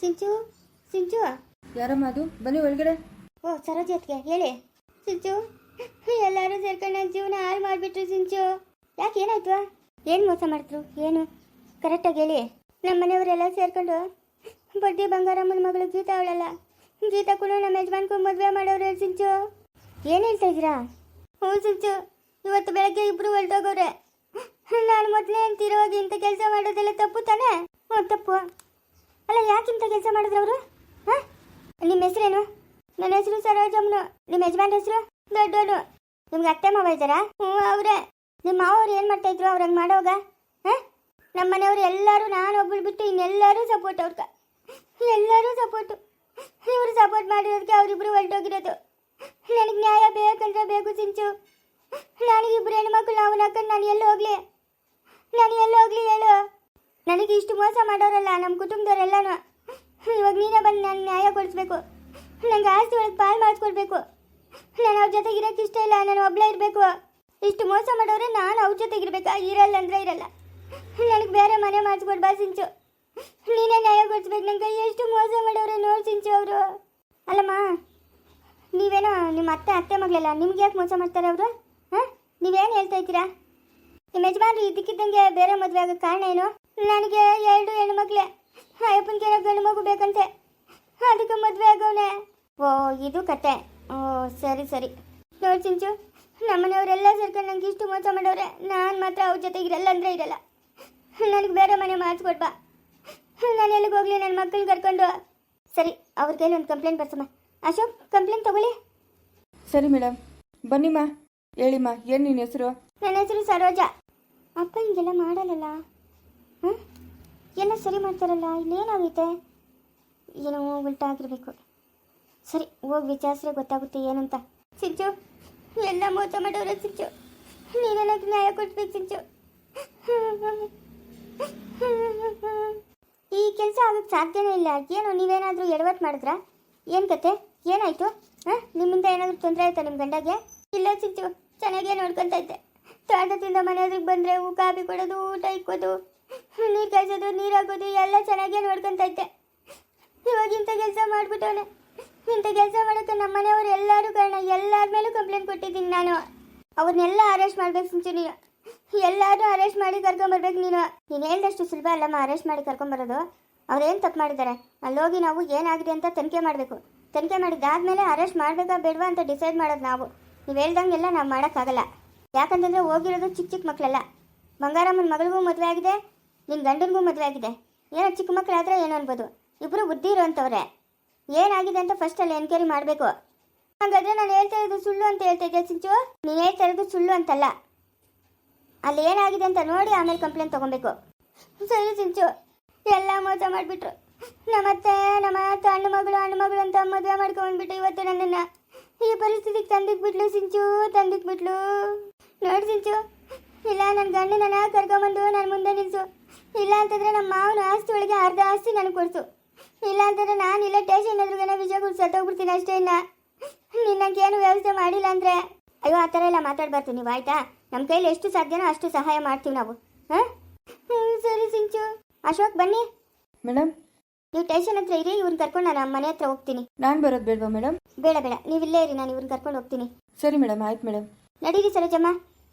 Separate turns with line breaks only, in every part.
ಸಿಂಚು ಸಿಂಚು.
ಯಾರಮ್ಮ ಅದು ಬನ್ನಿ ಒಳಗಡೆ.
ಓ ಸರೋಜಿ ಅತ್ಗೆ ಹೇಳಿ. ಸಿಂಚು ಎಲ್ಲರೂ ಸೇರ್ಕೊಂಡು ನನ್ನ ಜೀವನ ಹಾಳು ಮಾಡಿಬಿಟ್ರು ಸಿಂಚು. ಯಾಕೆ ಏನಾಯ್ತು? ಏನು ಮೋಸ ಮಾಡಿದ್ರು ಏನು? ಕರೆಕ್ಟಾಗಿ ಹೇಳಿ. ನಮ್ಮ ಮನೆಯವರೆಲ್ಲ ಸೇರ್ಕೊಂಡು ಬಡ್ಡಿ ಬಂಗಾರಮ್ಮನ ಮಗಳು ಗೀತಾ ಅವಳಲ್ಲ. ಗೀತಾ ಕೂಡ ನಮ್ಮ ಯಜಮಾನ್ಗೂ ಮದುವೆ ಮಾಡೋರು ಸಿಂಚು. ಏನು ಹೇಳ್ತಾ ಇದ್ದೀರಾ? ಹ್ಞೂ ಸಿಂಚು ಇವತ್ತು ಬೆಳಗ್ಗೆ ಇಬ್ಬರು ಹೊರಟೋಗವ್ರೆ ನಾನು ಮೊದಲೇ ಅಂತಿರೋಗಿ ಇಂಥ ಕೆಲಸ ಮಾಡೋದೆಲ್ಲ ತಪ್ಪು ತಾನೇ? ಹ್ಞೂ ತಪ್ಪು. ಅಲ್ಲ, ಯಾಕೆ ಇಂಥ ಕೆಲಸ ಮಾಡಿದ್ರು ಅವರು? ಹಾಂ? ನಿಮ್ಮ ಹೆಸರೇನು? ನನ್ನ ಹೆಸರು ಸರೋಜಮ್ಮನು. ನಿಮ್ಮ ಯಜಮಾನ್ ಹೆಸರು? ದೊಡ್ಡೋನು ನಿಮ್ಗೆ ಅತ್ತೆ ಮಾವ ಇದ್ದಾರಾ? ಹ್ಞೂ, ಅವರೇ. ನಿಮ್ಮ ಮಾವರು ಏನು ಮಾಡ್ತಾ ಇದ್ರು ಹಂಗೆ ಮಾಡೋಗ ಹಾಂ? ನಮ್ಮ ಮನೆಯವರು ಎಲ್ಲರೂ, ನಾನು ಒಬ್ಬಳು ಬಿಟ್ಟು ಇನ್ನೆಲ್ಲರೂ ಸಪೋರ್ಟ್ ಅವ್ರಿಗೆ ಎಲ್ಲರೂ ಸಪೋರ್ಟು ಇವರು ಸಪೋರ್ಟ್ ಮಾಡಿರೋದಕ್ಕೆ ಅವರಿಬ್ಬರು ಹೊರಟೋಗಿರೋದು ನನಗೆ ನ್ಯಾಯ ಬೇಕಂದ್ರೆ ಬೇಕು, ಸಿಂಚು. ನನಗಿಬ್ರು ಹೆಣ್ಮಕ್ಳು ನಾವು ನಕ್ಕಂಡು ನಾನು ಎಲ್ಲಿ ಹೋಗ್ಲಿ? ನಾನು ಎಲ್ಲಿ ಹೋಗ್ಲಿ ಹೇಳು? ನನಗೆ ಇಷ್ಟು ಮೋಸ ಮಾಡೋರಲ್ಲ ನಮ್ಮ ಕುಟುಂಬದವರೆಲ್ಲನೂ, ಇವಾಗ ನೀನೇ ಬಂದು ನಾನು ನ್ಯಾಯ ಕೊಡಿಸ್ಬೇಕು ನಂಗೆ ಆಸ್ತಿ ಒಳಗೆ ಪಾಲು ಮಾಡಿಸ್ಕೊಡ್ಬೇಕು. ನಾನು ಅವ್ರ ಜೊತೆಗೆ ಇರೋಕ್ಕೆ ಇಷ್ಟ ಇಲ್ಲ, ನಾನು ಒಬ್ಬಳೇ ಇರಬೇಕು. ಇಷ್ಟು ಮೋಸ ಮಾಡೋರೆ ನಾನು ಅವ್ರ ಜೊತೆಗೆ ಇರಬೇಕಾ? ಇರಲ್ಲ ಅಂದರೆ ಇರಲ್ಲ. ನನಗೆ ಬೇರೆ ಮನೆ ಮಾಡಿಸ್ಕೊಡ್ಬ ಸಿಂಚು. ನೀನೇ ನ್ಯಾಯ ಕೊಡಿಸ್ಬೇಕು ನಂಗೆ ಎಷ್ಟು ಮೋಸ ಮಾಡೋರೆ ನೋಡಿ ಸಿಂಚು ಅವರು. ಅಲ್ಲಮ್ಮ, ನೀವೇನೋ ನಿಮ್ಮ ಅತ್ತೆ ಅತ್ತೆ ಮಗಳಲ್ಲ, ನಿಮ್ಗೆ ಯಾಕೆ ಮೋಸ ಮಾಡ್ತಾರೆ ಅವರು? ಹಾಂ? ನೀವೇನು ಹೇಳ್ತಾ ಇದ್ದೀರಾ? ನಿಮ್ಮ ಯಜಮಾನ್ರು ಇದಕ್ಕಿದ್ದಂಗೆ ಬೇರೆ ಮದುವೆ ಆಗೋ ಕಾರಣ ಏನು? ನನಗೆ ಎರಡು ಹೆಣ್ಮಕ್ಳೆ. ಅಯ್ಯಪ್ಪನಿಗೆ ಗಂಡು ಮಗು ಬೇಕಂತೆ. ಅದಕ್ಕೆ ಮದುವೆ ಆಗವನೆ ಓ ಇದು ಕತೆ. ಓ ಸರಿ ಸರಿ. ನೋಡಿ ಚಿಂಚು ನಮ್ಮನೆಯವರೆಲ್ಲ ಸೇರ್ಕೊಂಡು ನಂಗೆ ಇಷ್ಟು ಮೋಸ ಮಾಡೋರೆ. ನಾನು ಮಾತ್ರ ಅವ್ರ ಜೊತೆಗೆ ಇರಲ್ಲ ಅಂದರೆ ಇರಲ್ಲ. ನನಗೆ ಬೇರೆ ಮನೆ ಮಾಡಿಸ್ಕೊಡ್ಬಾ ನಾನು ಎಲ್ಲಿಗೆ ಹೋಗ್ಲಿ ನನ್ನ ಮಕ್ಕಳನ್ನ ಕರ್ಕೊಂಡು? ಸರಿ ಅವ್ರಿಗೇನು ಒಂದು ಕಂಪ್ಲೇಂಟ್ ಬರ್ಸಮ್ಮ. ಅಶೋಕ್ ಕಂಪ್ಲೇಂಟ್ ತಗೊಳ್ಳಿ.
ಸರಿ ಮೇಡಮ್. ಬನ್ನಿಮ್ಮ ಹೇಳಿಮ್ಮ ಏನು ನಿನ್ನ ಹೆಸರು?
ನನ್ನ ಹೆಸರು ಸರೋಜ. ಅಪ್ಪ ಹಿಂಗೆಲ್ಲ ಮಾಡಲ್ಲಲ್ಲ. ಹಾಂ ಎಲ್ಲ ಸರಿ ಮಾಡ್ತಾರಲ್ಲ ಇಲ್ಲೇನಾಗೈತೆ ಏನೋ ಉಲ್ಟಾ ಆಗಿರಬೇಕು ಸರಿ, ಹೋಗಿ ವಿಚಾರಿಸ್ರೆ ಗೊತ್ತಾಗುತ್ತೆ ಏನಂತ. ಸಿಂಚು, ಎಲ್ಲ ಮೋಸ ಮಾಡೋರೆ ಸಿಂಚು. ನೀನೆಲ್ಲ ನ್ಯಾಯ ಕೊಡ್ಬೇಕು ಸಿಂಚು. ಈ ಕೆಲಸ ಆಗಕ್ಕೆ ಸಾಧ್ಯನೇ ಇಲ್ಲ. ಏನು, ನೀವೇನಾದರೂ ಎಡವಟ್ಟು ಮಾಡಿದ್ರಾ? ಏನು ಕತೆ? ಏನಾಯ್ತು? ಹಾಂ? ನಿಮ್ಮಿಂದ ಏನಾದರೂ ತೊಂದರೆ ಆಯ್ತಾ ನಿಮ್ಮ ಗಂಡಗೆ? ಇಲ್ಲ ಸಿಂಚು, ಚೆನ್ನಾಗೇ ನೋಡ್ಕೊಂತ ಇದ್ದೆ. ತೋಟದಿಂದ ಮನೆ ಹತ್ರಕ್ಕೆ ಬಂದರೆ ಹೂ ಕೊಡೋದು, ಊಟ ಇಕ್ಕೋದು. ನೀರು ಕಾಯಿಸೋದು, ನೀರು ಹಾಕೋದು, ಎಲ್ಲ ಚೆನ್ನಾಗೇ ನೋಡ್ಕೊಂತ ಇದ್ದೆ. ಇವಾಗ ಇಂಥ ಕೆಲಸ ಮಾಡಿಬಿಟ್ಟವನೆ. ಇಂಥ ಕೆಲಸ ಮಾಡೋಕ್ಕೆ ನಮ್ಮ ಮನೆಯವರು ಎಲ್ಲರೂ ಕಾರಣ. ಎಲ್ಲರ ಮೇಲೂ ಕಂಪ್ಲೇಂಟ್ ಕೊಟ್ಟಿದ್ದೀನಿ ನಾನು. ಅವ್ರನ್ನೆಲ್ಲ ಅರೆಸ್ಟ್ ಮಾಡ್ಬೇಕು ಸಿಂಚು ನೀನು ಎಲ್ಲರೂ ಅರೆಸ್ಟ್ ಮಾಡಿ ಕರ್ಕೊಂಬರ್ಬೇಕು ನೀನು. ನೀನು ಹೇಳ್ದಷ್ಟು ಸುಲಭ ಅಲ್ಲಮ್ಮ ಅರೆಸ್ಟ್ ಮಾಡಿ ಕರ್ಕೊಂಬರೋದು ಅವ್ರೇನು ತಪ್ಪು ಮಾಡಿದ್ದಾರೆ? ಅಲ್ಲೋಗಿ ನಾವು ಏನಾಗಿದೆ ಅಂತ ತನಿಖೆ ಮಾಡಬೇಕು. ತನಿಖೆ ಮಾಡಿದ್ದಾದ್ಮೇಲೆ ಅರೆಸ್ಟ್ ಮಾಡಬೇಕಾ ಬೇಡವಾ ಅಂತ ಡಿಸೈಡ್ ಮಾಡೋದು ನಾವು. ನೀವು ಹೇಳ್ದಂಗೆಲ್ಲ ನಾವು ಮಾಡೋಕ್ಕಾಗಲ್ಲ. ಯಾಕಂತಂದರೆ ಹೋಗಿರೋದು ಚಿಕ್ಕ ಚಿಕ್ಕ ಮಕ್ಕಳೆಲ್ಲ ಬಂಗಾರಮ್ಮನ ಮಗಳಿಗೂ ಮದುವೆ ಆಗಿದೆ. ನಿನ್ನ ಗಂಡನಿಗೂ ಮದುವೆ ಆಗಿದೆ. ಏನೋ ಚಿಕ್ಕ ಮಕ್ಕಳಾದ್ರೆ ಏನೋ ಅನ್ಬೋದು. ಇಬ್ಬರು ಬುದ್ಧಿ ಇರುವಂಥವ್ರೆ ಏನಾಗಿದೆ ಅಂತ ಫಸ್ಟ್ ಅಲ್ಲಿ ಎನ್ಕ್ವೈರಿ ಮಾಡಬೇಕು. ಹಾಗಾದ್ರೆ ನಾನು ಹೇಳ್ತಾ ಇರೋದು ಸುಳ್ಳು ಅಂತ ಹೇಳ್ತಾ ಇದ್ದೆ ಸಿಂಚು? ನೀನು ಹೇಳ್ತಾ ಇರೋದು ಸುಳ್ಳು ಅಂತಲ್ಲ. ಅಲ್ಲಿ ಏನಾಗಿದೆ ಅಂತ ನೋಡಿ ಆಮೇಲೆ ಕಂಪ್ಲೇಂಟ್ ತಗೊಬೇಕು. ಸರಿ ಸಿಂಚು. ಎಲ್ಲ ಮೋಸ ಮಾಡಿಬಿಟ್ರು. ನಮ್ಮತ್ತೆ, ನಮ್ಮ ಅತ್ತೆ ಹಣ್ಣು ಮಗಳು ಹಣ್ಣು ಮಗಳು ಅಂತ ಮದುವೆ ಮಾಡ್ಕೊಂಡ್ಬಿಟ್ಟು ಇವತ್ತು ನನ್ನನ್ನು. ಈ ಪರಿಸ್ಥಿತಿಗೆ ತಂದಿಕ್ಬಿಟ್ಲು ಸಿಂಚು ತಂದಿಕ್ಬಿಟ್ಲು ನೋಡಿ ಸಿಂಚು. ಇಲ್ಲ ನನ್ನ ಗಂಡನನ್ನ ಕರ್ಕೊಂಬಂದು ನನ್ನ ಮುಂದೆ ನಿಲ್ಸು. ಇಲ್ಲ ಅಂತಂದ್ರೆ ನಮ್ಮ ಮಾವನ ಆಸ್ತಿ ಒಳಗೆ ಅರ್ಧ ಆಸ್ತಿ ನನಗೆ ಕೊಡ್ತು ಇಲ್ಲ ಅಂತಂದ್ರೆ ನಾನು ಇಲ್ಲ ಟೇಷನ್ ಎದುರುಗನೆ ವಿಜಯ ಕೊಟ್ಟು ಸತ್ತೋಗ್ಬಿಡ್ತೀನಿ ಅಷ್ಟೇ ಇನ್ನ. ನಿನ್ನಕ್ಕೇನು ವ್ಯವಸ್ಥೆ ಮಾಡಿಲ್ಲ ಅಂದ್ರೆ? ಅಯ್ಯೋ ಆ ಥರ ಎಲ್ಲ ಮಾತಾಡ್ಬಾರ್ದು ನೀವು ಆಯ್ತಾ? ನಮ್ಮ ಕೈಲಿ ಎಷ್ಟು ಸಾಧ್ಯನೋ ಅಷ್ಟು ಸಹಾಯ ಮಾಡ್ತೀವಿ ನಾವು. ಹಾಂ? ಸರಿ ಸಿಂಚು. ಅಶೋಕ್ ಬನ್ನಿ.
ಮೇಡಮ್
ನೀವು ಟೇಷನ್ ಹತ್ರ ಇರಿ ಇವ್ರನ್ನ ಕರ್ಕೊಂಡು ನಾನು ನಮ್ಮ ಮನೆ ಹತ್ರ ಹೋಗ್ತೀನಿ.
ನಾನು ಬರೋದು ಬೇಡವಾ ಮೇಡಮ್
ಬೇಡ ಬೇಡ. ನೀವು ಇಲ್ಲೇ ಇರಿ ನಾನು ಇವ್ರನ್ನ ಕರ್ಕೊಂಡು ಹೋಗ್ತೀನಿ.
ಸರಿ ಮೇಡಮ್ ಆಯ್ತು ಮೇಡಮ್
ನಡೀರಿ ಸರೋಜಮ್ಮ.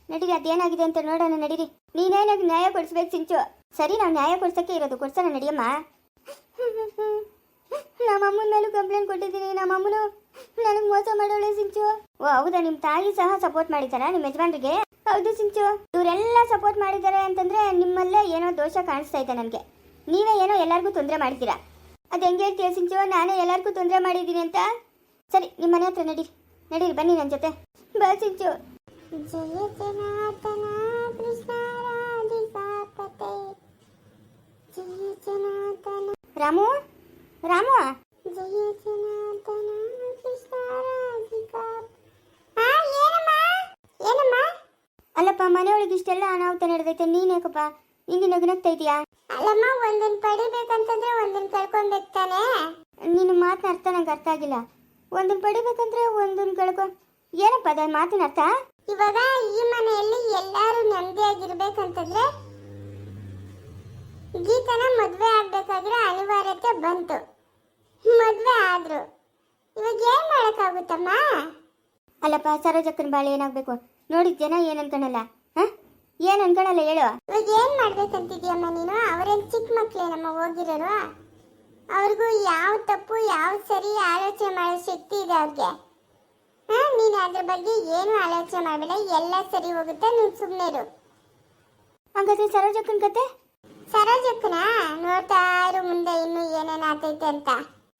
ನಡೀರಿ ಅದೇನಾಗಿದೆ ಅಂತ ನೋಡೋಣ, ನಡೀರಿ. ನೀನೇನಾಗ ನ್ಯಾಯ ಕೊಡಿಸ್ಬೇಕು, ಸಿಂಚು? ಸರಿ, ನಾವು ನ್ಯಾಯ ಕೊಡ್ಸಕ್ಕೆ ಇರೋದು ಕೊಡ್ಸೋಣ, ನಡಿಯಮ್ಮ. ನಮ್ಮ ಅಮ್ಮನ ಮೇಲೂ ಕಂಪ್ಲೇಂಟ್ ಕೊಟ್ಟಿದ್ದೀನಿ, ನಮ್ಮ ಅಮ್ಮನು ನನಗೆ ಮೋಸ ಮಾಡೋಳೆ, ಸಿಂಚು. ಓ, ಹೌದಾ? ನಿಮ್ಮ ತಾಯಿ ಸಹ ಸಪೋರ್ಟ್ ಮಾಡಿದ್ದಾರಾ ನಿಮ್ಮ ಯಜಮಾನ್ರಿಗೆ? ಹೌದು, ಸಿಂಚು. ಇವರೆಲ್ಲ ಸಪೋರ್ಟ್ ಮಾಡಿದ್ದಾರೆ ಅಂತಂದ್ರೆ ನಿಮ್ಮಲ್ಲೇ ಏನೋ ದೋಷ ಕಾಣಿಸ್ತಾ ಇದೆ ನನಗೆ. ನೀವೇ ಏನೋ ಎಲ್ಲರಿಗೂ ತೊಂದರೆ ಮಾಡ್ತೀರಾ? ಅದು ಹೆಂಗೆ ಹೇಳ್ತೀಯ, ಸಿಂಚು? ನಾನೇ ಎಲ್ಲರಿಗೂ ತೊಂದರೆ ಮಾಡಿದ್ದೀನಿ ಅಂತ? ಸರಿ ನಿಮ್ಮ ಮನೆ ಹತ್ರ ನಡೀರಿ. ನಡೀರಿ, ಬನ್ನಿ ನನ್ನ ಜೊತೆ. ಬಾ, ಸಿಂಚು. ಜಯ ಜನಾರ್ದನ ಕೃಷ್ಣ ಜಯ ಜನಾರ್ದನ ರಾಮು ರಾಮು ಜಯ ಜನಾರ್ದನ ಕೃಷ್ಣ ರಾಧಿಕಾ ಏನಮ್ಮ ಅಲ್ಲಪ್ಪ ಮನೆಯೊಳಗೆ ಇಷ್ಟೆಲ್ಲ ಅನಾಹುತ ನಡೆದೈತೆ ನೀನೇಕಪ್ಪ ಹಿಂಗೆ ನಗುನಗ್ತಾ ಇದೀಯಾ
ಅಲ್ಲಮ್ಮ ಒಂದನ್ ಪಡಿಬೇಕಂತಂದ್ರೆ ಒಂದನ್ ಕಳ್ಕೊಬೇಕು ತಾನೆ
ನಿನ್ನ ಮಾತಿನ ಅರ್ಥ ನಂಗೆ ಅರ್ಥ ಆಗಿಲ್ಲ ಒಂದನ್ನ ಪಡಿಬೇಕಂದ್ರೆ ಒಂದಿನ ಕಳ್ಕೊ ಏನಪ್ಪ ಅದ ಮಾತಿನ ಅರ್ಥ?
ಇವಾಗ ಈ ಮನೆಯಲ್ಲಿ ಎಲ್ಲಾರು ನೆಮ್ಮದಿಯಾಗಿರ್ಬೇಕಂತಂದ್ರೆ ಗೀತನ ಮದ್ವೆ ಆಗ್ಬೇಕಾಗಿರೋ ಅನಿವಾರ್ಯತೆ ಬಂತು. ಆದ್ರು. ಇವಾಗ ಏನ್ ಮಾಡಕ್ಕಾಗುತ್ತಮ್ಮ?
ಅಲ್ಲಪ್ಪ ಸರೋಜಕ್ಕನ ಬಾಳೆ ಏನಾಗ್ಬೇಕು? ನೋಡಿದ ಜನ ಏನು ಅನ್ಕೊಳಲ್ಲ ಹಾಂ? ಏನು ಅನ್ಕೊಳಲ್ಲ ಹೇಳು.
ಇವಾಗ ಏನ್ ಮಾಡ್ಬೇಕಂತಿದ್ಯಮ್ಮ ನೀನು? ಅವ್ರೇನ್ ಚಿಕ್ಕ ಮಕ್ಳೇನಮ್ಮ ಹೋಗಿರೋರು? ಅವ್ರಿಗೂ ಯಾವ ತಪ್ಪು ಯಾವ ಸರಿ ಆಲೋಚನೆ ಮಾಡೋ ಶಕ್ತಿ ಇದೆ ಅವ್ರಿಗೆ. ನೀನು ಅದ್ರ ಬಗ್ಗೆ ಏನು ಆಲೋಚನೆ ಮಾಡಬೇಡ. ಎಲ್ಲ ಸರಿ ಹೋಗುತ್ತೆ ನೀನು ಸುಮ್ಮನೆ ಇರು.
ಹಂಗಾದ್ರೆ ಸರೋಜಕ್ಕನ ಕತೆ?
ಸರೋಜಕ್ಕನ? ನೋಡ್ತಾ ಇರು ಮುಂದೆ ಇನ್ನು ಏನೇನು ಆಗ್ತೈತೆ ಅಂತ.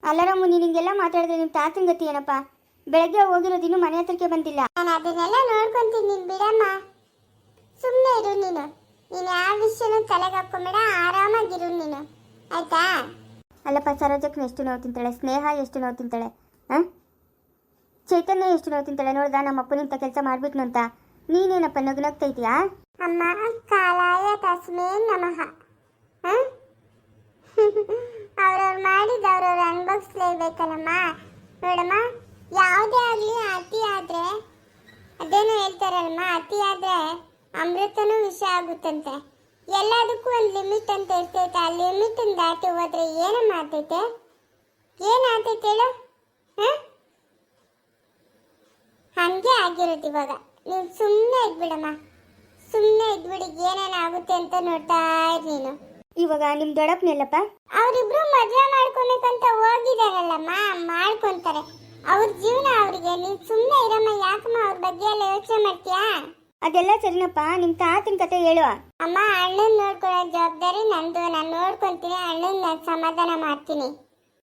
ಅಲ್ಲರಮ್ಮ ನಿನಗೆಲ್ಲ ಮಾತಾಡಿದ್ರೆ ನಿಮ್ಮ ತಾತನ ಗತಿ ಏನಪ್ಪ? ಬೆಳಗ್ಗೆ ಹೋಗಿರೋದು ಇನ್ನು ಮನೆ ಹತ್ರಕ್ಕೆ ಬಂದಿಲ್ಲ.
ನಾನು ಅದನ್ನೆಲ್ಲ ನೋಡ್ಕೊಂತೀನಿ ನೀನು ಬಿಡಮ್ಮ. ಸುಮ್ಮನೆ ಇರು ನೀನು. ನೀನು ಯಾವ ವಿಷಯನೂ ತಲೆಗೆ ಹಾಕೊಂಬೇಡ ಆರಾಮಾಗಿರು ನೀನು. ಆಯ್ತಾ?
ಅಲ್ಲಪ್ಪ ಸರೋಜಕ್ಕನ ಎಷ್ಟು ನೋವು ತಿಂತಾಳೆ? ಸ್ನೇಹ ಎಷ್ಟು ನೋವು ತಿಂತಾಳೆ? ಹಾಂ? ಚೈತನ್ಯ ಎಷ್ಟು ನೋವು ತಿಂತಾಳೆ ನೋಡ್ದ ನಮ್ಮ ಅಪ್ಪನಿಂತ ಕೆಲಸ ಮಾಡ್ಬಿಟ್ನು ಅಂತ ನೀನೇನಪ್ಪ, ನಗ್ನಗ್ತಾ ಇದೆಯಾ
ಅಮ್ಮ, ಕಾಲಾಯ ತಸ್ಮೇ ನಮಃ. ಅವ್ರವ್ರು ಮಾಡಿದ ಅವ್ರವ್ರು ಅನುಭವಿಸ್ಲೇಬೇಕಲ್ಲಮ್ಮ ನೋಡಮ್ಮ, ಯಾವುದೇ ಆಗಲಿ ಅತಿ ಆದರೆ, ಅದೇನೋ ಹೇಳ್ತಾರಲ್ಲಮ್ಮ ಅತಿ ಆದರೆ ಅಮೃತನೂ ವಿಷ ಆಗುತ್ತಂತೆ. ಎಲ್ಲದಕ್ಕೂ ಒಂದು ಲಿಮಿಟ್ ಅಂತ ಇರ್ತೈತೆ, ಆ ಲಿಮಿಟ್ ದಾಟಿ ಹೋದ್ರೆ ಏನಮ್ಮ ಆಗ್ತೈತೆ? ಏನಾಗ್ತೈತೆ ಹೇಳು? ಹಾಂ? ಹಂಗೆ ಆಗಿರುತ್ತೆ ಇವಾಗ. ನೀವು ಸುಮ್ಮನೆ ಇದ್ಬಿಡಮ್ಮ. ಸುಮ್ಮನೆ ಇದ್ಬಿಡಿ ಏನೇನು ಆಗುತ್ತೆ ಅಂತ ನೋಡ್ತಾ ಇರ್ ನೀನು.
ಇವಾಗ ನಿಮ್ಮ ದೊಡಪ್ನಲ್ಲಪ್ಪ
ಅವರಿಬ್ರು ಮದುವೆ ಮಾಡ್ಕೊಬೇಕಂತ ಹೋಗಿದಾರಲ್ಲಮ್ಮ ಮಾಡ್ಕೊಂತಾರೆ. ಅವ್ರ ಜೀವನ ಅವರಿಗೆ ನೀನ್ ಸುಮ್ಮನೆ ಇರಮ್ಮ ಯಾಕಮ್ಮ ಅವ್ರ ಬಗ್ಗೆ ಎಲ್ಲ ಯೋಚನೆ ಮಾಡ್ತೀಯಾ?
ಅದೆಲ್ಲ ಸರಿನಪ್ಪ ನಿಮ್ಮ ತಾತನ ಕತೆ ಹೇಳುವ
ಅಮ್ಮ ಅಣ್ಣನ್ ನೋಡ್ಕೊಳ್ಳೋ ಜವಾಬ್ದಾರಿ ನಂದು. ನಾನು ನೋಡ್ಕೊಂತೀನಿ ಅಣ್ಣನ್ ನಾನು ಸಮಾಧಾನ ಮಾಡ್ತೀನಿ.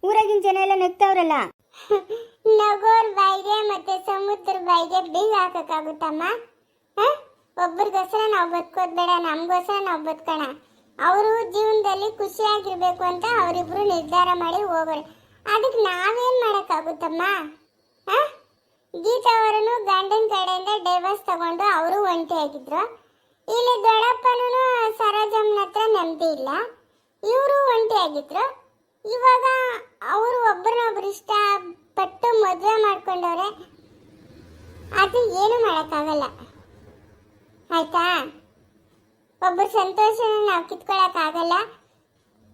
ಊರಾಗಿನ ಜನ ಎಲ್ಲ ನಗ್ತಾವ್ರಲ್ಲ?
ನಗೋರ್ ಬಾಯಿಗೆ ಮತ್ತೆ ಸಮುದ್ರ ಬಾಯಿಗೆ ಬೀಗ ಹಾಕಕ್ಕಾಗುತ್ತಮ್ಮ? ಒಬ್ಬರಿಗೋಸ್ಕರ ನಾವು ಬದುಕೋದ್ ಬೇಡ, ನಮ್ಗೋಸ್ಕರ ನಾವು ಬದುಕೋಣ. ಅವರು ಜೀವನದಲ್ಲಿ ಖುಷಿಯಾಗಿರ್ಬೇಕು ಅಂತ ಅವರಿಬ್ರು ನಿರ್ಧಾರ ಮಾಡಿ ಹೋಗೋರು. ಅದಕ್ಕೆ ನಾವೇನ್ ಮಾಡಕ್ಕಾಗುತ್ತಮ್ಮ? ಗೀತಾ ಅವರನ್ನು ಗಂಡನ ಕಡೆಯಿಂದ ಡೈವರ್ಸ್ ತಗೊಂಡು ಅವರು ಒಂಟಿಯಾಗಿದ್ರು ಇಲ್ಲಿ ದೊಡ್ಡಪ್ಪನೂ ಸರೋಜಮ್ಮನ ಹತ್ರ ನೆಮ್ಮದಿ ಇಲ್ಲ. ಇವರು ಒಂಟಿಯಾಗಿದ್ರು ಇವಾಗ ಅವರು ಒಬ್ಬರನ್ನೊಬ್ರು ಇಷ್ಟ ಪಟ್ಟು ಮದುವೆ ಮಾಡ್ಕೊಂಡವ್ರೆ ಅದು ಏನು ಮಾಡೋಕ್ಕಾಗಲ್ಲ. ಆಯ್ತಾ? ಒಬ್ಬರು ಸಂತೋಷನ ನಾವು ಕಿತ್ಕೊಳಕ್ಕಾಗಲ್ಲ.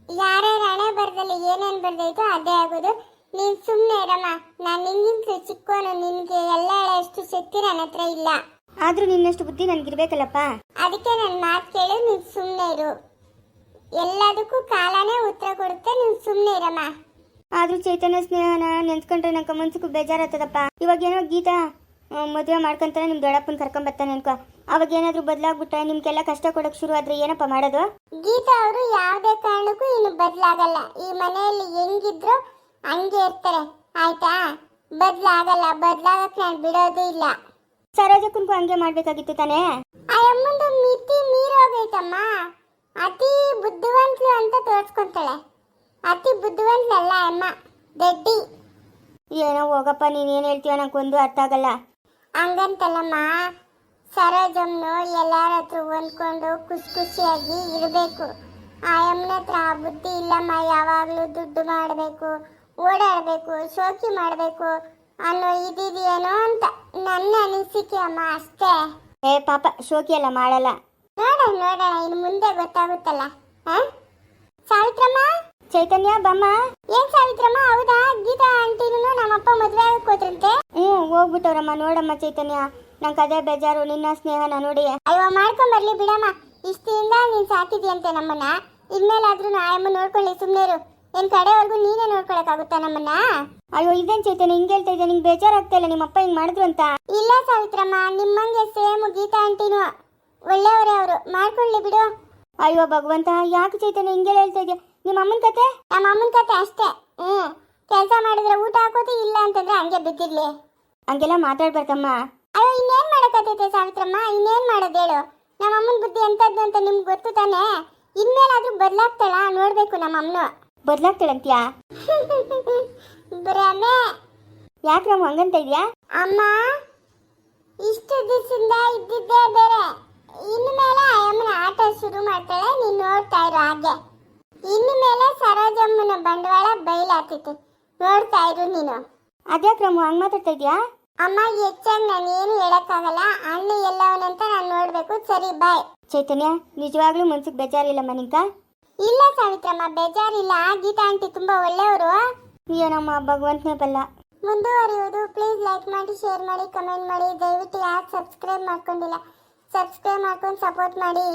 ಯಾರ್ಯಾರ ಹಣೆ ಬರ್ದಲ್ಲಿ ಏನೇನು ಬರ್ದೈತೋ ಅದೇ ಆಗೋದು. ನೀನು ಸುಮ್ಮನೆ ಇರಮ್ಮ ನಾನು ನಿನ್ಗಿಂತ ಚಿಕ್ಕವನು ನಿನಗೆ ಎಲ್ಲ ಹೇಳೋಷ್ಟು ಶಕ್ತಿ ನನ್ನ ಹತ್ರ ಇಲ್ಲ.
ಆದರೂ ನಿನ್ನಷ್ಟು ಬುದ್ಧಿ ನನಗಿರ್ಬೇಕಲ್ಲಪ್ಪ?
ಅದಕ್ಕೆ ನನ್ನ ಮಾತು ಕೇಳಿ ನೀನು ಸುಮ್ಮನೆ ಇರು. ಎಲ್ಲದಕ್ಕೂ ಕಾಲನೇ ಉತ್ತರ ಕೊಡುತ್ತೆ ನೀನು ಸುಮ್ಮನೆ ಇರಮ್ಮ.
ಆದ್ರೂ ಚೈತನ್ಯ ಸ್ನೇಹನ ನೆನ್ಸ್ಕೊಂಡ್ರೆ ನಂಗೆ ಮನ್ಸಿಗೂ ಬೇಜಾರಾಗ್ತದಪ್ಪ. ಇವಾಗ ಏನೋ ಗೀತಾ ಮದುವೆ ಮಾಡ್ಕೊಂತಾನೆ ನಿಮ್ಮ ದೊಡ್ಡಪ್ಪನ ಕರ್ಕೊಂಬರ್ತಾನೆ ಅನ್ಕೋ. ಅವಾಗ ಏನಾದರೂ ಬದಲಾಗ್ಬಿಟ್ರೆ ನಿಮ್ಗೆಲ್ಲ ಕಷ್ಟ ಕೊಡೋಕೆ ಶುರು ಆದ್ರೆ ಏನಪ್ಪ ಮಾಡೋದು?
ಗೀತಾ ಅವರು ಯಾವುದೇ ಕಾರಣಕ್ಕೂ ಇನ್ನು ಬದಲಾಗಲ್ಲ. ಈ ಮನೆಯಲ್ಲಿ ಹೆಂಗಿದ್ರು ಹಂಗೆ ಇರ್ತಾರೆ. ಆಯ್ತಾ? ಬದಲಾಗಲ್ಲ ಬದಲಾಗಕ್ಕೆ ನಾನು ಬಿಡೋದೇ ಇಲ್ಲ.
ಸರೋಜಕ್ಕೂ ಹಂಗೆ ಮಾಡ್ಬೇಕಾಗಿತ್ತು ತಾನೇ?
ಆ ಅಮ್ಮಂದು ಮಿತಿ ಮೀರೋಗೈತಮ್ಮ ಅತಿ ಬುದ್ಧಿವಂತಳು ಅಂತ ತೋರ್ಸ್ಕೊಂತಾಳೆ. ಅತಿ ಬುದ್ಧಿವಂತಳಲ್ಲ ಅಮ್ಮ ದಡ್ಡಿ.
ಏನೋ ಹೋಗಪ್ಪ ನೀನು ಏನು ಹೇಳ್ತೀಯ ನಂಗೊಂದು ಅರ್ಥ ಆಗಲ್ಲ.
ಹಂಗಂತಲ್ಲಮ್ಮ ಸರೋಜಮ್ಮನು ಎಲ್ಲರ ಹತ್ರ ಹೊಂದ್ಕೊಂಡು ಖುಷಿ ಖುಷಿಯಾಗಿ ಇರಬೇಕು. ಆ ಅಮ್ಮನ ಹತ್ರ ಆ ಬುದ್ಧಿ ಇಲ್ಲಮ್ಮ ಯಾವಾಗಲೂ ದುಡ್ಡು ಮಾಡಬೇಕು ಓಡಾಡಬೇಕು ಶೋಕಿ ಮಾಡಬೇಕು ಅನ್ನೋ ಇದಿದೆಯೇನೋ ಅಂತ ನನ್ನ ಅನಿಸಿಕೆ ಅಮ್ಮ ಅಷ್ಟೇ.
ಏ ಪಾಪ ಶೋಕಿ ಎಲ್ಲ ಮಾಡಲ್ಲ.
ನೋಡೋಣ ನೋಡೋಣ ಇನ್ನು ಮುಂದೆ ಗೊತ್ತಾಗುತ್ತಲ್ಲ ಹಾ? ಸಾವಿತ್ರಮ್ಮ?
ಚೈತನ್ಯ ಬಮ್ಮ?
ಏನ್ ಸಾವಿತ್ರಮ್ಮ ಹೌದಾ? ಗೀತಾ ಆಂಟಿನೂ ನಮ್ಮಪ್ಪ ಮದ್ವೆ ಆಗಕ್ ಹೋದ್ರಂತೆ?
ಹ್ಞೂ ಹೋಗ್ಬಿಟ್ಟವ್ರಮ್ಮ ನೋಡಮ್ಮ ಚೈತನ್ಯ. ನಂಗೆ ಅದೇ ಬೇಜಾರು ನಿನ್ನ ಸ್ನೇಹನ ನೋಡಿ.
ಅಯ್ಯೋ ಮಾಡ್ಕೊಂಡ್ ಬರ್ಲಿ ಬಿಡಮ್ಮ. ಇಷ್ಟಿಂದ ನೀನ್ ಸಾಕಿದ್ಯಂತೆ ನಮ್ಮನ್ನ. ಇನ್ಮೇಲಾದ್ರೂ ಆಯಮ್ಮ ನೋಡ್ಕೊಳ್ಳಿ ಸುಮ್ನೆ ಇರು. ನಿನ್ ಕಡೆವರೆಗೂ ನೀನೇ ನೋಡ್ಕೊಳಕ್ಕಾಗುತ್ತಾ ನಮ್ಮನ್ನ?
ಅಯ್ಯೋ ಇದೇನು ಚೈತನ್ಯ ಹಿಂಗೆ ಹೇಳ್ತಾ ಇದ್ದೆ ನಿಂಗೆ ಬೇಜಾರಾಗ್ತಾ ಇಲ್ಲ ನಿಮ್ಮಪ್ಪ ಹಿಂಗೆ ಮಾಡಿದ್ರು ಅಂತ?
ಇಲ್ಲ ಸಾವಿತ್ರಮ್ಮ ನಿಮ್ಮಂಗೆ ಸೇಮ್ ಗೀತಾ ಆಂಟಿನೂ. ಒಳ್ಳೆಯವರೇ ಅವರು. ಮಾಡ್ಕೊಳ್ಳಿ ಬಿಡು.
ಅಯ್ಯೋ ಭಗವಂತ ಯಾಕೆ ಚೈತನ್ಯ ಹಿಂಗೆಲ್ಲ ಹೇಳ್ತಾ ಇದೆಯಾ? ನಿಮ್ಮ ಅಮ್ಮನ ಕತೆ?
ನಮ್ಮ ಅಮ್ಮನ ಕತೆ ಅಷ್ಟೇ. ಹ್ಮ್. ಕೆಲಸ ಮಾಡಿದ್ರೆ ಊಟ ಹಾಕೋದು ಇಲ್ಲ ಅಂತಂದ್ರೆ ಹಂಗೆ ಬಿದ್ದಿರ್ಲಿ.
ಹಂಗೆಲ್ಲ ಮಾತಾಡ್ಬಾರ್ದಮ್ಮ.
ಅಯ್ಯೋ ಇನ್ನೇನು ಮಾಡೋಕ್ಕಾಗ್ತೈತೆ ಸಾವಿತ್ರಮ್ಮ? ಇನ್ನೇನು ಮಾಡೋದು ಹೇಳು? ನಮ್ಮ ಅಮ್ಮನ ಬುದ್ಧಿ ಎಂತದ್ದು ಅಂತ ನಿಮ್ಗೆ ಗೊತ್ತು ತಾನೇ? ಇನ್ಮೇಲಾದ್ರೂ ಬದಲಾಗ್ತಾಳ? ನೋಡಬೇಕು ನಮ್ಮ ಅಮ್ಮನ.
ಬದಲಾಗ್ತಾಳಂತ್ಯಾ?
ಭ್ರಮೆ.
ಯಾಕೆ ನಮ್ಮ ಹಂಗಂತ ಇದೆಯಾ?
ಅಮ್ಮ ಇಷ್ಟು ದಿವಸದಿಂದ ಇದ್ದಿದ್ದೇ ಬೇರೆ. ಇನ್ನು ಮೇಲೆ ಅಮ್ಮನ ಆಟ ಶುರು ಮಾಡ್ತಾಳೆ ನೀನು ನೋಡ್ತಾ ಇರು ಹಾಗೆ. ಇನ್ನು ಮೇಲೆ ಸರೋಜಮ್ಮನ ಬಂಡವಾಳ ಬಯಲಾಗ್ತೈತೆ ನೋಡ್ತಾ ಇರು ನೀನು.
ಅದೇ ಕ್ರಮ ಹಂಗೆ ಮಾತಾಡ್ತಾ ಇದೆಯಾ
ಅಮ್ಮ ಹೆಚ್ಚಾಗಿ ನಾನು ಏನು ಹೇಳಕ್ಕಾಗಲ್ಲ. ಅಣ್ಣ ಎಲ್ಲವನಂತ ನಾನು ನೋಡ್ಬೇಕು. ಸರಿ ಬಾಯ್
ಚೈತನ್ಯ ನಿಜವಾಗ್ಲೂ ಮನ್ಸಿಗೆ ಬೇಜಾರಿಲ್ಲಮ್ಮ ನಿಂಕ
ಇಲ್ಲ ಸಾವಿತ್ರಮ್ಮ ಬೇಜಾರಿಲ್ಲ. ಗೀತಾ ಆಂಟಿ ತುಂಬಾ ಒಳ್ಳೆಯವರು.
ಏನಮ್ಮ ಭಗವಂತನೇ ಬಲ್ಲ.
ಮುಂದುವರಿಯುವುದು. ಪ್ಲೀಸ್ ಲೈಕ್ ಮಾಡಿ ಶೇರ್ ಮಾಡಿ ಕಮೆಂಟ್ ಮಾಡಿ. ದಯವಿಟ್ಟು ಯಾರು ಸಬ್ಸ್ಕ್ರೈಬ್ ಮಾಡ್ಕೊಂಡಿಲ್ಲ? ಸಬ್ಸ್ಕ್ರೈಬ್ ಮಾಡ್ಕೊಂಡು ಸಪೋರ್ಟ್ ಮಾಡಿ.